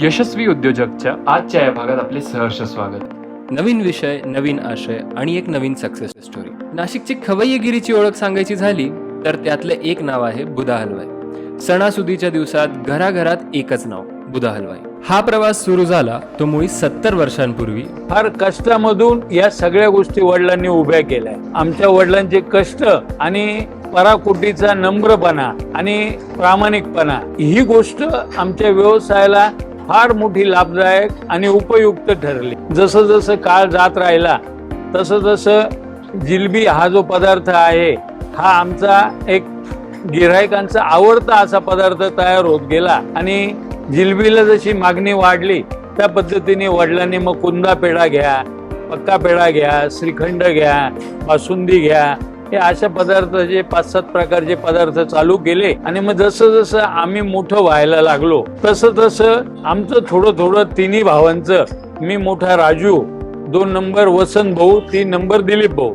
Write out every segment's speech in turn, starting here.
यशस्वी उद्योजकच्या आजच्या या भागात आपले सहर्ष स्वागत. नवीन विषय नवीन आशय आणि एक नवीन सक्सेस स्टोरी नाशिकची खवय्यगिरीची ओळख सांगायची झाली तर त्यातलं एक नाव आहे बुधा हलवाई सणासुदीच्या दिवसात घराघरात एकच नाव बुधा हलवाई हा प्रवास सुरू झाला तो मुळी सत्तर वर्षांपूर्वी. फार कष्टामधून या सगळ्या गोष्टी वडिलांनी उभ्या केल्या. आमच्या वडिलांचे कष्ट आणि पराकुटीचा नम्रपणा आणि प्रामाणिकपणा ही गोष्ट आमच्या व्यवसायाला फार मोठी लाभदायक आणि उपयुक्त ठरली. जसं जसं काळ जात राहिला तसं जसं जिलबी हा जो पदार्थ आहे हा आमचा एक गिरायकांचा आवडता असा पदार्थ तयार होत गेला. आणि जिलबीला जशी मागणी वाढली त्या पद्धतीने वडिलांनी मग कुंदा पेढा घ्या पक्का पेढा घ्या श्रीखंड घ्या बासुंदी घ्या हे अशा पदार्थाचे पाच सात प्रकारचे पदार्थ चालू केले आणि मग जसं जसं आम्ही मोठं व्हायला लागलो तसं तसं आमचं थोडं थोडं तिन्ही भावांचं मी मोठा राजू दोन नंबर वसंत भाऊ तीन नंबर दिलीप भाऊ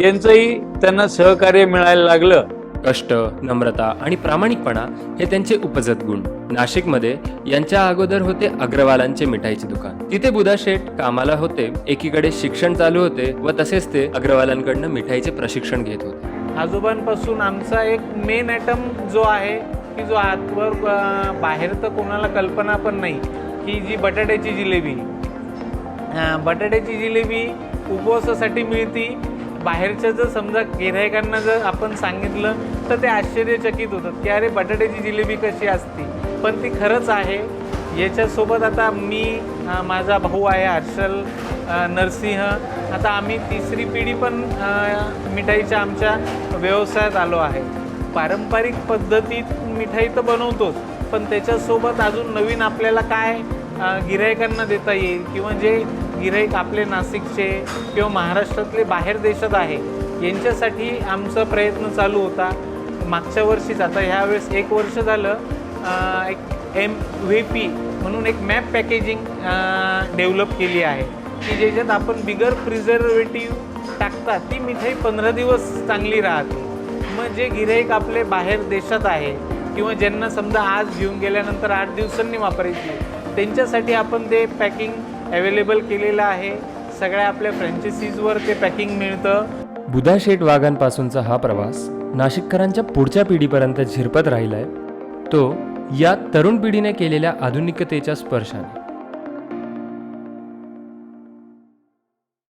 यांचंही त्यांना सहकार्य मिळायला लागलं. कष्ट नम्रता आणि प्रामाणिकपणा हे त्यांचे उपजत गुण. नाशिकमध्ये यांच्या अगोदर होते अग्रवालांचे मिठाईचे दुकान. तिथे बुधा शेठ कामाला होते एकीकडे शिक्षण चालू होते व तसेच ते अग्रवालांकडनं मिठाईचे प्रशिक्षण घेत होते. आजोबांपासून आमचा एक मेन आयटम जो आहे की जो आतवर बाहेर तर कोणाला कल्पना पण नाही की जी बटाट्याची जिलेबी. बटाट्याची जिलेबी उपवासासाठी मिळती बाहेरच्या जर समजा गिऱ्हाईकांना जर आपण सांगितलं तर ते आश्चर्यचकित होतात की अरे बटाट्याची जिलेबी कशी असती? पण ती खरंच आहे. याच्यासोबत आता मी माझा भाऊ आहे हर्षल नरसिंह. आता आम्ही तिसरी पिढी पण मिठाईच्या आमच्या व्यवसायात आलो आहे. पारंपरिक पद्धतीत मिठाई तर बनवतोच पण त्याच्यासोबत अजून नवीन आपल्याला काय गिरायकांना गिऱ्हाईकांना देता येईल? किंवा जे गिऱ्हाईक आपले नाशिकचे किंवा महाराष्ट्रातले बाहेर देशात आहे यांच्यासाठी आमचा प्रयत्न चालू होता. मागच्या वर्षीच आता ह्यावेळेस एक वर्ष झालं एक एम व्ही पी म्हणून एक मॅप पॅकेजिंग डेव्हलप केली आहे. की ज्याच्यात आपण बिगर प्रिझर्वेटिव्ह टाकता ती मिठाई पंधरा दिवस चांगली राहते. मग जे गिऱ्हाईक आपले बाहेर देशात आहे किंवा ज्यांना समजा आज घेऊन गेल्यानंतर आठ दिवसांनी वापरायची त्यांच्यासाठी आपण ते पॅकिंग अवेलेबल केलेलं आहे. सगळ्या आपल्या फ्रँचायसीजवर ते पॅकिंग मिळतं. बुधा शेठ वाघांपासूनचा हा प्रवास नाशिककरांच्या पुढच्या पिढीपर्यंत झिरपत राहिलाय. तो या तरुण पिढीने केलेल्या आधुनिकतेच्या स्पर्शाने.